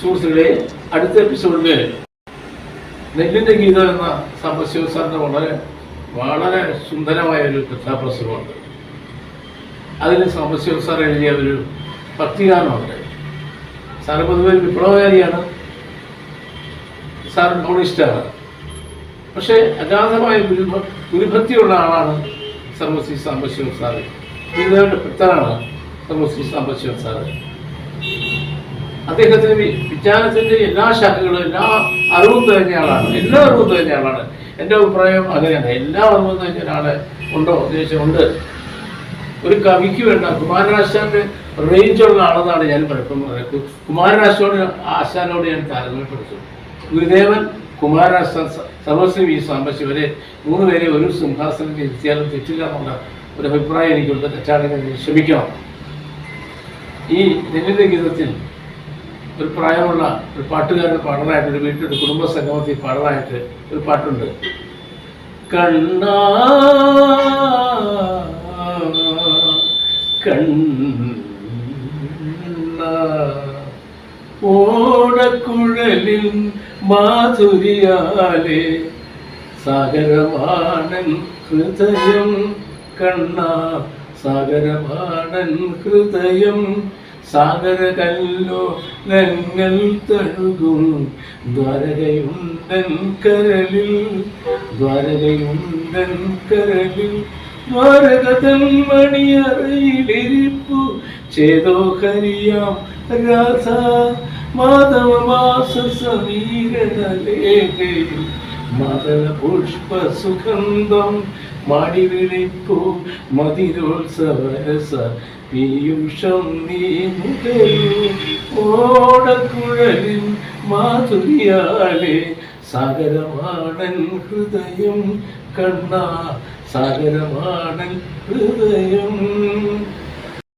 സുഹൃത്തുക്കളെ അടുത്ത എപ്പിസോഡിൽ നെല്ലിന്റെ ഗീതം എന്ന സാമ്പശിവ സാറിന്റെ വളരെ വളരെ സുന്ദരമായ ഒരു കഥാപ്രസംഗമുണ്ട്. അതിൽ സാമ്പശിവ സാർ എഴുതിയ ഒരു ഭക്തിഗാനമുണ്ട് സാറ് പൊതുവെ വിപ്ലവകാരിയാണ്. സാർ കമ്മ്യൂണിസ്റ്റാണ്. പക്ഷേ ഗുരുഭ ഗുരുഭക്തിയുള്ള ആളാണ് സർവശ്രീ സാമ്പശിവ സാറ്. ഗീതയുടെ ഭക്തനാണ് സർവശ്രീ സാമ്പശിവ സാറ്. അദ്ദേഹത്തിന് വിജ്ഞാനത്തിന്റെ എല്ലാ ശാഖകളും എല്ലാ അറിവും തികഞ്ഞ ആളാണ്. എല്ലാ അറിവും തികഞ്ഞ ആളാണ്. എന്റെ അഭിപ്രായം അങ്ങനെയാണ്. എല്ലാ അറിവും തികഞ്ഞ ഒരാളെ ഉണ്ടോ? ഉദ്ദേശം ഉണ്ട് ഒരു കവിക്ക് വേണ്ട കുമാരനാശാന്റെ റേഞ്ചുള്ള ആളെന്നാണ് ഞാൻ പലപ്പോഴും കുമാരനാശോട് ആശാനോട് ഞാൻ താരതമ്യപ്പെടുത്തും ഗുരുദേവൻ കുമാരനാശാൻ സർവശ്രീ വി സാംബശിവരെ മൂന്ന് പേരെ ഒരു സിംഹാസനത്തിൽ ഇരുത്തിയാലും തെറ്റില്ല എന്നുള്ള ഒരു അഭിപ്രായം എനിക്കുണ്ട്. തെറ്റാണെങ്കിൽ ശ്രമിക്കണം ഈ നെല്ലിന്റെ ഗീതത്തിൽ ഒരു പ്രായമുള്ള ഒരു പാട്ടുകാരൻ പാടാനായിട്ട് ഒരു വീട്ടിൽ ഒരു കുടുംബ സംഗമത്തിൽ പാടാനായിട്ട് ഒരു പാട്ടുണ്ട്. കണ്ണാ കണ്ണ ഓടക്കുഴലിൽ മാധുരിയാലെ സാഗരമാണൻ ഹൃദയം കണ്ണ സാഗരമാണൻ ഹൃദയം സാഗര കല്ലോ ഞങ്ങൾ തഴുകും. ദ്വാരകയുണ്ടൻ കരളിൽ ദ്വാരകയുണ്ടൻ കരളിൽ ദ്വാരകതൻ മണിയറയിലിരിപ്പു. ചേതോ കരിയാം രാധ മാധവമാസ സമീരനലേഖയിൽ മദന പുഷ്പ സുഗന്ധം മാടി വിളിപ്പു മതിരോത്സവരസ പീയൂഷം നീ ഓടക്കുഴലിൽ മാധുരിയാലെ സാഗരമാണൻ ഹൃദയം കണ്ണ സാഗരമാണൻ ഹൃദയം